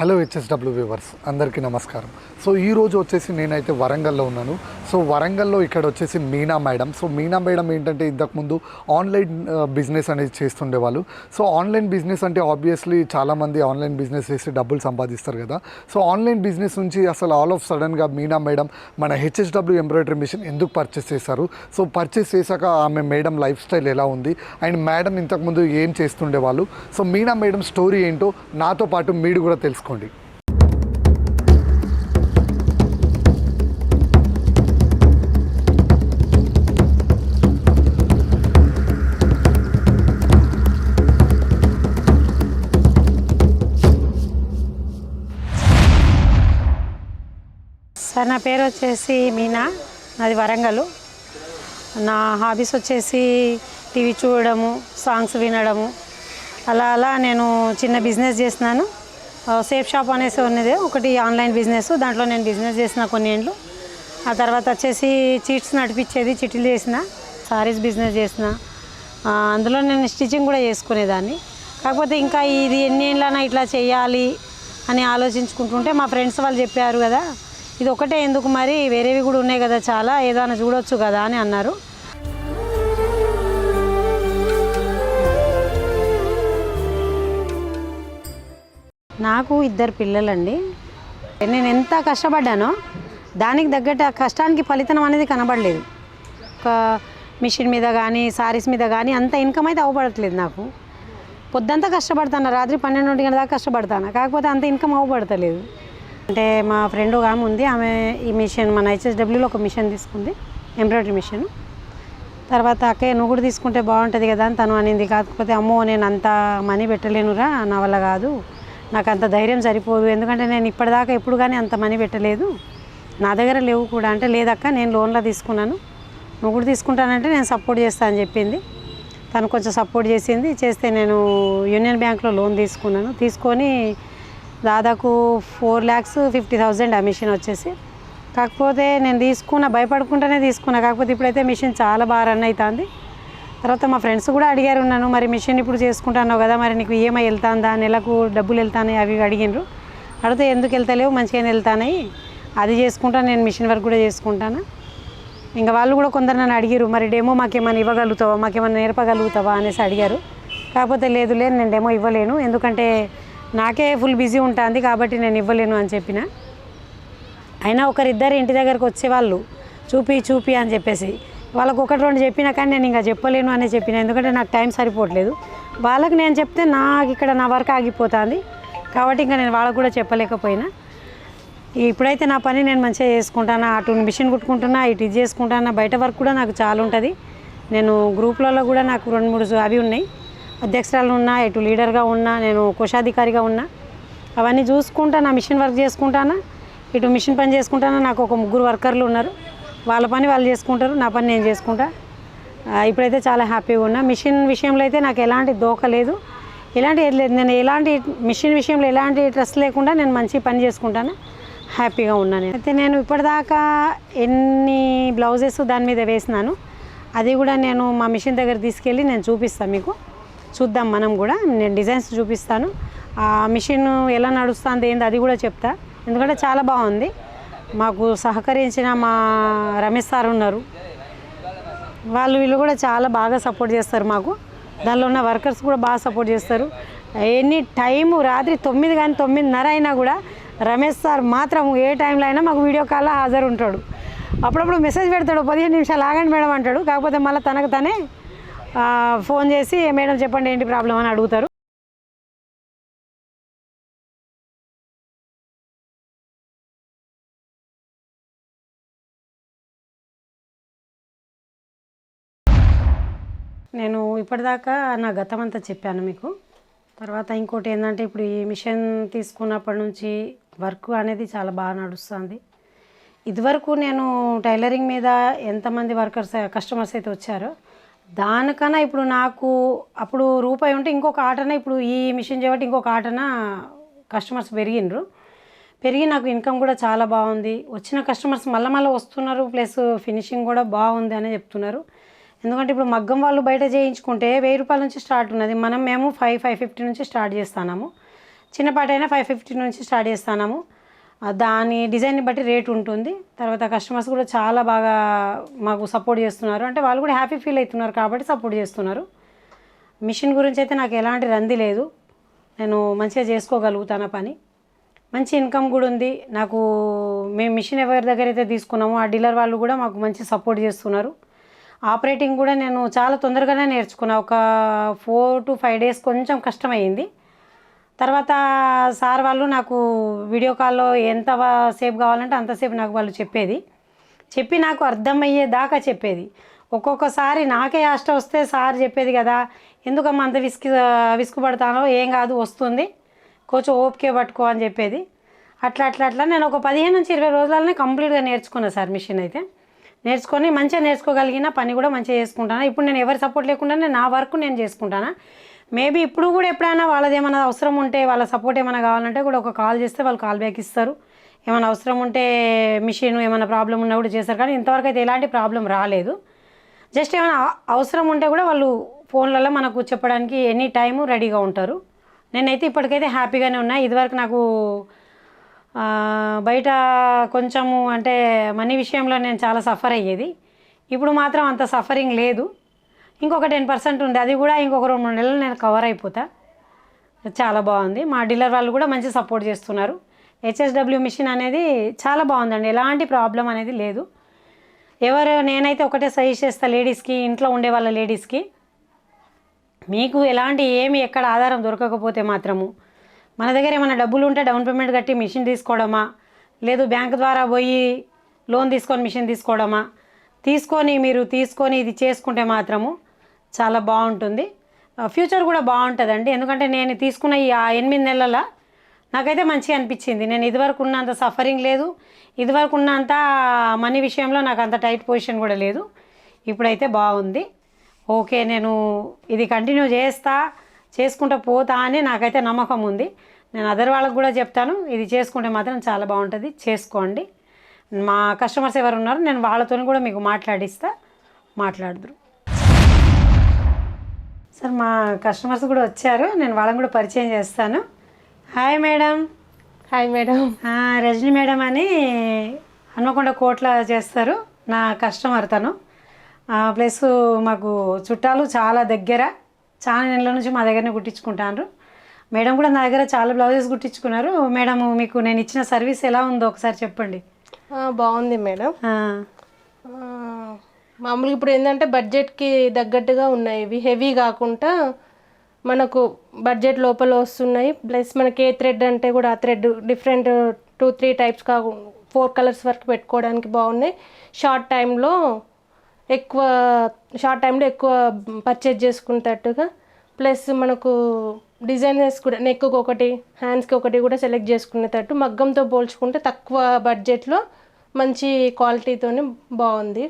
Hello HSW viewers అందరికీ నమస్కారం. So ఈ రోజు వచ్చేసి నేనైతే వరంగల్లో ఉన్నాను. సో వరంగల్లో ఇక్కడ వచ్చేసి Meena madam. So Meena madam ఏంటంటే ఇంతకుముందు ఆన్లైన్ బిజినెస్ అనేది చేస్తుండేవాళ్ళు. సో ఆన్లైన్ బిజినెస్ అంటే ఆబ్వియస్లీ చాలామంది ఆన్లైన్ బిజినెస్ చేసి డబ్బులు సంపాదిస్తారు కదా. సో ఆన్లైన్ బిజినెస్ నుంచి అసలు ఆల్ ఆఫ్ సడన్గా మీనా మేడం మన హెచ్ఎస్డబ్ల్యూ ఎంబ్రాయిడరీ మిషన్ ఎందుకు పర్చేస్ చేశారు? సో పర్చేస్ చేశాక ఆమె మేడం లైఫ్ స్టైల్ ఎలా ఉంది? అండ్ మేడం ఇంతకుముందు ఏం చేస్తుండేవాళ్ళు? సో మీనా మేడం స్టోరీ ఏంటో నాతో పాటు మీరు కూడా తెలుసుకోండి సార్ నా పేరు వచ్చేసి మీనా. నాది వరంగల్. నా హాబీస్ వచ్చేసి టీవీ చూడడము సాంగ్స్ వినడము. అలా అలా నేను చిన్న బిజినెస్ చేసినాను సేఫ్ షాప్ అనేసి ఉన్నది. ఒకటి ఆన్లైన్ బిజినెస్ దాంట్లో నేను బిజినెస్ చేసిన కొన్ని ఏండ్లు. ఆ తర్వాత వచ్చేసి చీట్స్ నడిపించేది చిట్టీలు చేసిన సారీస్ బిజినెస్ చేసిన. అందులో నేను స్టిచ్చింగ్ కూడా చేసుకునేదాన్ని. కాకపోతే ఇంకా ఇది ఎన్ని ఏళ్ళైనా ఇట్లా చేయాలి అని ఆలోచించుకుంటుంటే మా ఫ్రెండ్స్ వాళ్ళు చెప్పారు కదా ఇది ఒకటే ఎందుకు మరి? వేరేవి కూడా ఉన్నాయి కదా చాలా ఏదైనా చూడొచ్చు కదా అని అన్నారు. నాకు ఇద్దరు పిల్లలండి. నేను ఎంత కష్టపడ్డానో దానికి తగ్గట్టు ఆ కష్టానికి ఫలితం అనేది కనబడలేదు. ఒక మిషన్ మీద కానీ సారీస్ మీద కానీ అంత ఇన్కమ్ అయితే అవ్వబడట్లేదు నాకు. పొద్దంతా కష్టపడతాను రాత్రి పన్నెండు గంటల దాకా కష్టపడతాను కాకపోతే అంత ఇన్కమ్ అవ్వబడతలేదు. అంటే మా ఫ్రెండ్ ఒక ఆమె ఉంది ఆమె ఈ మిషన్ మన హెచ్ఎస్డబ్ల్యూలో ఒక మిషన్ తీసుకుంది ఎంబ్రాయిడరీ మిషన్. తర్వాత అక్కయ్య నువ్వు కూడా తీసుకుంటే బాగుంటుంది కదా అని తను అనింది. కాకపోతే అమ్మో నేను అంత మనీ పెట్టలేనురా నా వల్ల కాదు. నాకు అంత ధైర్యం సరిపోదు. ఎందుకంటే నేను ఇప్పటిదాకా ఎప్పుడు కానీ అంత మనీ పెట్టలేదు. నా దగ్గర లేవు కూడా. అంటే లేదక్క నేను లోన్లో తీసుకున్నాను. నువ్వు కూడా తీసుకుంటానంటే నేను సపోర్ట్ చేస్తాను అని చెప్పింది. తను కొంచెం సపోర్ట్ చేసింది. చేస్తే నేను యూనియన్ బ్యాంక్లో లోన్ తీసుకున్నాను. తీసుకొని దాదాపు ఫోర్ ల్యాక్స్ ఫిఫ్టీ థౌజండ్ ఆ మిషన్ వచ్చేసి. కాకపోతే నేను తీసుకున్న భయపడకుండానే తీసుకున్నా. కాకపోతే ఇప్పుడైతే మిషన్ చాలా బాగా రన్ అవుతుంది. తర్వాత మా ఫ్రెండ్స్ కూడా అడిగారు నన్ను మరి మిషన్ ఇప్పుడు చేసుకుంటున్నావు కదా మరి నీకు ఈఎంఐ వెళ్తాందా నెలకు డబ్బులు వెళ్తానాయి అవి అడిగినారు అడిగితే ఎందుకు వెళ్తలేవు మంచిగానే వెళ్తానాయి అది చేసుకుంటా నేను మిషన్ వర్క్ కూడా చేసుకుంటాను. ఇంకా వాళ్ళు కూడా కొందరు నన్ను అడిగారు మరి డెమో మాకేమైనా ఇవ్వగలుగుతావా మాకేమైనా నేర్పగలుగుతావా? అనేసి అడిగారు. కాకపోతే లేదు లేదు నేను డెమో ఇవ్వలేను. ఎందుకంటే నాకే ఫుల్ బిజీ ఉంటుంది కాబట్టి నేను ఇవ్వలేను అని చెప్పిన. అయినా ఒకరిద్దరు ఇంటి దగ్గరకు వచ్చేవాళ్ళు చూపి చూపి అని చెప్పేసి. వాళ్ళకు ఒకటి రెండు చెప్పినా కానీ నేను ఇంకా చెప్పలేను అని చెప్పిన ఎందుకంటే నాకు టైం సరిపోవట్లేదు. వాళ్ళకి నేను చెప్తే నాకు ఇక్కడ నా వర్క్ ఆగిపోతుంది. కాబట్టి ఇంకా నేను వాళ్ళకు కూడా చెప్పలేకపోయినా. ఇప్పుడైతే నా పని నేను మంచిగా చేసుకుంటాను అటు మిషన్ కుట్టుకుంటున్నా ఇటు ఇది చేసుకుంటాను బయట వర్క్ కూడా నాకు చాలా ఉంటుంది. నేను గ్రూప్లలో కూడా నాకు రెండు మూడు అవి ఉన్నాయి. అధ్యక్షురాలు ఉన్నా ఇటు లీడర్గా ఉన్నా నేను కోశాధికారిగా ఉన్నా. అవన్నీ చూసుకుంటా నా మిషన్ వర్క్ చేసుకుంటాను ఇటు మిషన్ పని చేసుకుంటాను నాకు ఒక ముగ్గురు వర్కర్లు ఉన్నారు. వాళ్ళ పని వాళ్ళు చేసుకుంటారు నా పని నేను చేసుకుంటా. ఇప్పుడైతే చాలా హ్యాపీగా ఉన్నా. మిషన్ విషయంలో అయితే నాకు ఎలాంటి దోక లేదు. ఎలాంటి ఏది లేదు. నేను ఎలాంటి మిషన్ విషయంలో ఎలాంటి స్ట్రెస్ లేకుండా నేను మంచి పని చేసుకుంటాను. హ్యాపీగా ఉన్నాను అయితే నేను ఇప్పటిదాకా ఎన్ని బ్లౌజెస్ దాని మీద వేసినాను అది కూడా నేను మా మిషన్ దగ్గర తీసుకెళ్ళి నేను చూపిస్తాను మీకు. చూద్దాం మనం కూడా. నేను డిజైన్స్ చూపిస్తాను. ఆ మిషన్ ఎలా నడుస్తుంది ఏంది అది కూడా చెప్తా. ఎందుకంటే చాలా బాగుంది. మాకు సహకరించిన మా రమేష్ సార్ ఉన్నారు. వాళ్ళు వీళ్ళు కూడా చాలా బాగా సపోర్ట్ చేస్తారు మాకు. దానిలో ఉన్న వర్కర్స్ కూడా బాగా సపోర్ట్ చేస్తారు. ఎనీ టైము రాత్రి తొమ్మిది కానీ తొమ్మిదిన్నర అయినా కూడా రమేష్ సార్ మాత్రం ఏ టైంలో అయినా మాకు వీడియో కాల్లో హాజరు ఉంటాడు అప్పుడప్పుడు మెసేజ్ పెడతాడు పదిహేను నిమిషాలు ఆగండి మేడం అంటాడు. కాకపోతే మళ్ళీ తనకు తనే ఫోన్ చేసి మేడం చెప్పండి ఏంటి ప్రాబ్లం అని అడుగుతారు. నేను ఇప్పటిదాకా నా గతం అంతా చెప్పాను మీకు. తర్వాత ఇంకోటి ఏంటంటే ఇప్పుడు ఈ మిషన్ తీసుకున్నప్పటి నుంచి వర్క్ అనేది చాలా బాగా నడుస్తుంది. ఇదివరకు నేను టైలరింగ్ మీద ఎంతమంది వర్కర్స్ కస్టమర్స్ అయితే వచ్చారో దానికన్నా ఇప్పుడు నాకు అప్పుడు రూపాయి ఉంటే ఇంకొక ఆటన ఇప్పుడు ఈ మిషన్ చేయబట్టి ఇంకొక ఆటన కస్టమర్స్ పెరిగినరు పెరిగి నాకు ఇన్కమ్ కూడా చాలా బాగుంది. వచ్చిన కస్టమర్స్ మళ్ళీ మళ్ళీ వస్తున్నారు ప్లస్ ఫినిషింగ్ కూడా బాగుంది అని చెప్తున్నారు. ఎందుకంటే ఇప్పుడు మగ్గం వాళ్ళు బయట చేయించుకుంటే వెయ్యి రూపాయల నుంచి స్టార్ట్ ఉన్నది. మనం మేము ఫైవ్ ఫైవ్ ఫిఫ్టీ నుంచి స్టార్ట్ చేస్తున్నాము. చిన్నపాటైనా ఫైవ్ ఫిఫ్టీ నుంచి స్టార్ట్ చేస్తున్నాము. దాని డిజైన్ని బట్టి రేట్ ఉంటుంది. తర్వాత కస్టమర్స్ కూడా చాలా బాగా మాకు సపోర్ట్ చేస్తున్నారు. అంటే వాళ్ళు కూడా హ్యాపీ ఫీల్ అవుతున్నారు కాబట్టి సపోర్ట్ చేస్తున్నారు. మిషన్ గురించి అయితే నాకు ఎలాంటి రంది లేదు. నేను మంచిగా చేసుకోగలుగుతాను పని? మంచి ఇన్కమ్ కూడా ఉంది. నాకు మేము మిషన్ ఎవరి దగ్గర అయితే తీసుకున్నామో ఆ డీలర్ వాళ్ళు కూడా మాకు మంచి సపోర్ట్ చేస్తున్నారు. ఆపరేటింగ్ కూడా నేను చాలా తొందరగానే నేర్చుకున్నా. ఒక ఫోర్ టు ఫైవ్ డేస్ కొంచెం కష్టమైంది. తర్వాత సార్ వాళ్ళు నాకు వీడియో కాల్లో ఎంత సేపు కావాలంటే అంతసేపు నాకు వాళ్ళు చెప్పేది. చెప్పి నాకు అర్థమయ్యే దాకా చెప్పేది. ఒక్కొక్కసారి నాకే ఆష్ట వస్తే సార్ చెప్పేది కదా ఎందుకమ్మా అంత విసుగు విసుగుపడతానో ఏం కాదు వస్తుంది. కొంచెం ఓపికే పట్టుకో అని చెప్పేది. అట్లా అట్లా అట్లా నేను ఒక పదిహేను నుంచి ఇరవై రోజులనే కంప్లీట్గా నేర్చుకున్నా సార్ మిషన్ అయితే. నేర్చుకొని మంచిగా నేర్చుకోగలిగిన పని కూడా మంచిగా చేసుకుంటాను? ఇప్పుడు నేను ఎవరి సపోర్ట్ లేకుండానే నా వర్క్ నేను చేసుకుంటాను? మేబీ ఇప్పుడు కూడా ఎప్పుడైనా వాళ్ళది ఏమైనా అవసరం ఉంటే వాళ్ళ సపోర్ట్ ఏమైనా కావాలంటే కూడా ఒక కాల్ చేస్తే వాళ్ళు కాల్ బ్యాక్ ఇస్తారు. ఏమైనా అవసరం ఉంటే మిషన్ ఏమైనా ప్రాబ్లం ఉన్నా కూడా చేస్తారు. కానీ ఇంతవరకు అయితే ఎలాంటి ప్రాబ్లం రాలేదు. జస్ట్ ఏమైనా అవసరం ఉంటే కూడా వాళ్ళు ఫోన్లలో మనకు చెప్పడానికి ఎనీ టైము రెడీగా ఉంటారు. నేనైతే ఇప్పటికైతే హ్యాపీగానే ఉన్నా. ఇదివరకు నాకు బయట కొంచెము అంటే మనీ విషయంలో నేను చాలా సఫర్ అయ్యేది. ఇప్పుడు మాత్రం అంత సఫరింగ్ లేదు. ఇంకొక టెన్ పర్సెంట్ ఉంది. అది కూడా ఇంకొక రెండు మూడు నెలలు నేను కవర్ అయిపోతా. చాలా బాగుంది. మా డీలర్ వాళ్ళు కూడా మంచి సపోర్ట్ చేస్తున్నారు. హెచ్ఎస్డబ్ల్యూ మిషన్ అనేది చాలా బాగుందండి. ఎలాంటి ప్రాబ్లం అనేది లేదు. ఎవరు నేనైతే ఒకటే సజెస్ట్ చేస్తా లేడీస్కి ఇంట్లో ఉండే వాళ్ళ లేడీస్కి. మీకు ఎలాంటి ఏమి ఎక్కడ ఆధారం దొరకకపోతే మాత్రము మన దగ్గర ఏమైనా డబ్బులు ఉంటే డౌన్ పేమెంట్ కట్టి మిషన్ తీసుకోవడమా? లేదు బ్యాంక్ ద్వారా పోయి లోన్ తీసుకొని మిషన్ తీసుకోవడమా? తీసుకొని మీరు తీసుకొని ఇది చేసుకుంటే మాత్రము చాలా బాగుంటుంది. ఫ్యూచర్ కూడా బాగుంటుందండి. ఎందుకంటే నేను తీసుకున్న ఈ ఆ ఎనిమిది నెలల నాకైతే మంచిగా అనిపించింది. నేను ఇదివరకు ఉన్నంత సఫరింగ్ లేదు. ఇదివరకు ఉన్నంత మనీ విషయంలో నాకు అంత టైట్ పొజిషన్ కూడా లేదు. ఇప్పుడైతే బాగుంది. ఓకే నేను ఇది కంటిన్యూ చేస్తా. చేసుకుంటూ పోతా అని నాకైతే నమ్మకం ఉంది. నేను అదర్ వాళ్ళకి కూడా చెప్తాను ఇది చేసుకుంటే మాత్రం చాలా బాగుంటుంది చేసుకోండి. మా కస్టమర్స్ ఎవరు ఉన్నారో నేను వాళ్ళతో కూడా మీకు మాట్లాడిస్తా మాట్లాడదురు. సార్ మా కస్టమర్స్ కూడా వచ్చారు నేను వాళ్ళని కూడా పరిచయం చేస్తాను. Hi madam hi madam Rajani madam అని హన్మకొండ కోట్ల చేస్తారు నా కస్టమర్ తను. ప్లస్ మాకు చుట్టాలు చాలా దగ్గర. చాలా నెలల నుంచి మా దగ్గరనే కుట్టించుకుంటారు మేడం కూడా నా దగ్గర చాలా బ్లౌజెస్ కుట్టించుకున్నారు. మేడం మీకు నేను ఇచ్చిన సర్వీస్ ఎలా ఉందో ఒకసారి చెప్పండి. బాగుంది మేడం. మామూలుగా ఇప్పుడు ఏంటంటే బడ్జెట్కి తగ్గట్టుగా ఉన్నాయి. ఇవి హెవీ కాకుండా మనకు బడ్జెట్ లోపల వస్తున్నాయి. ప్లస్ మనకి ఏ థ్రెడ్ అంటే కూడా ఆ thread different two three types కాకు ఫోర్ కలర్స్ వరకు పెట్టుకోవడానికి బాగున్నాయి. షార్ట్ టైంలో ఎక్కువ షార్ట్ టైంలో ఎక్కువ పర్చేజ్ చేసుకునేటట్టుగా. ప్లస్ మనకు డిజైనర్స్ కూడా నెక్కి ఒకటి హ్యాండ్స్కి ఒకటి కూడా సెలెక్ట్ చేసుకునేటట్టు మగ్గంతో పోల్చుకుంటే తక్కువ బడ్జెట్లో మంచి క్వాలిటీతోనే బాగుంది.